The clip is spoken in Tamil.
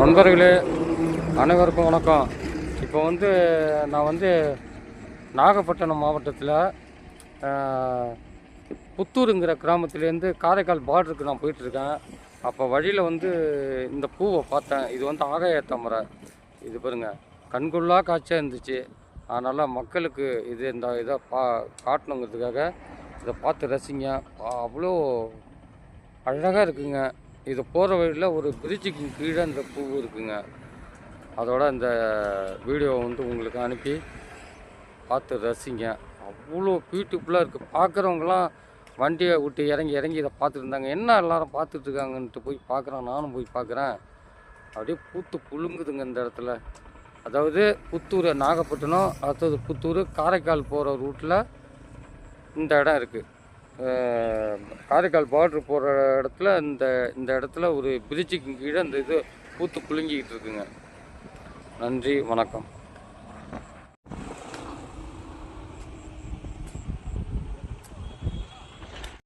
நண்பர்களே அனைவருக்கும் வணக்கம். இப்போ வந்து நான் வந்து நாகப்பட்டினம் மாவட்டத்தில் புத்தூருங்கிற கிராமத்துலேருந்து காரைக்கால் பார்டருக்கு நான் போயிட்டுருக்கேன். அப்போ வழியில் வந்து இந்த பூவை பார்த்தேன். இது வந்து ஆகாய தாமரை இது பாருங்க கண்கொள்ளா காட்சியாக இருந்துச்சு. அதனால் மக்களுக்கு இது இந்த இதை பா காட்டணுங்கிறதுக்காக இதை பார்த்து ரசிங்க. அவ்வளோ அழகாக இருக்குங்க. இது போகிற வழியில் ஒரு பிரிட்ஜுக்கு கீழே இந்த பூ இருக்குங்க. அதோட இந்த வீடியோ வந்து உங்களுக்கு அனுப்பி பார்த்து ரசிங்க. அவ்வளோ பியூட்டிஃபுல்லாக இருக்குது பார்க்குறவங்களாம் வண்டியை விட்டு இறங்கி இறங்கி இதை பார்த்துருந்தாங்க என்ன எல்லாரும் பார்த்துட்ருக்காங்கன்ட்டு போய் பார்க்குறேன். நானும் போய் பார்க்குறேன். அப்படியே பூத்து புழுங்குதுங்க இந்த இடத்துல. அதாவது புத்தூர் நாகப்பட்டினம் அடுத்தது புத்தூர் காரைக்கால் போகிற ரூட்டில் இந்த இடம் இருக்குது காரைக்கால் பார்டர் போகிற இடத்துல இந்த இந்த இடத்துல ஒரு பிரிட்ஜுக்கு கீழே அந்த இது பூத்து குலுங்கிக்கிட்டு இருக்குங்க. நன்றி வணக்கம்.